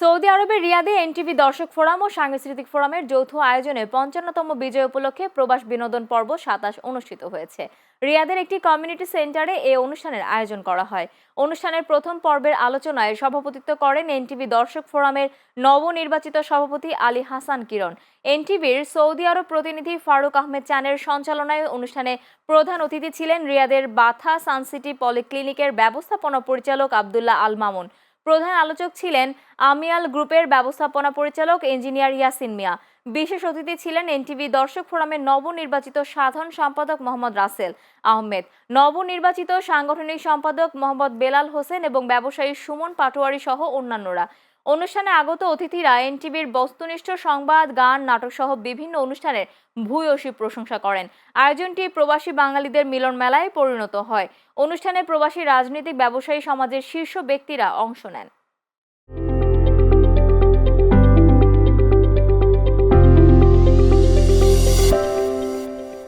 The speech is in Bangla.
সৌদি আরবের রিয়াদে এনটিভি দর্শক ফোরাম ও সাংস্কৃতিক ফোরামের যৌথ আয়োজনে পঞ্চান্নতম বিজয় উপলক্ষে প্রবাস বিনোদন পর্ব সাতাশ অনুষ্ঠিত হয়েছে। রিয়াদের একটি কমিউনিটি সেন্টারে এ অনুষ্ঠানের আয়োজন করা হয়। অনুষ্ঠানের প্রথম পর্বের আলোচনায় সভাপতিত্ব করেন এনটিভি দর্শক ফোরামের নবনির্বাচিত সভাপতি আলী হাসান কিরণ। এনটিভির সৌদি আরব প্রতিনিধি ফারুক আহমেদ চানের সঞ্চালনায় অনুষ্ঠানে প্রধান অতিথি ছিলেন রিয়াদের বাথা সানসিটি পলিক্লিনিকের ব্যবস্থাপনা পরিচালক আবদুল্লাহ আল মামুন। প্রধান আলোচক ছিলেন আমিয়াল গ্রুপের ব্যবস্থাপনা পরিচালক ইঞ্জিনিয়ার ইয়াসিন মিয়া। বিশেষ অতিথি ছিলেন এনটিভি দর্শক ফোরামের নবনির্বাচিত সাধারণ সম্পাদক মোহাম্মদ রাসেল আহমেদ, নবনির্বাচিত সাংগঠনিক সম্পাদক মোহাম্মদ বেলাল হোসেন এবং ব্যবসায়ী সুমন পাটোয়ারি সহ অন্যান্যরা। অনুষ্ঠানে আগত অতিথিরা এনটিভির বস্তুনিষ্ঠ সংবাদ, গান নাটক সহ বিভিন্ন অনুষ্ঠানের ভূয়সী প্রশংসা করেন। আয়োজনটি প্রবাসী বাঙালিদের মিলন মেলায় পরিণত হয়। অনুষ্ঠানে প্রবাসী রাজনৈতিক, ব্যবসায়ী সমাজের শীর্ষ ব্যক্তিরা অংশ নেন।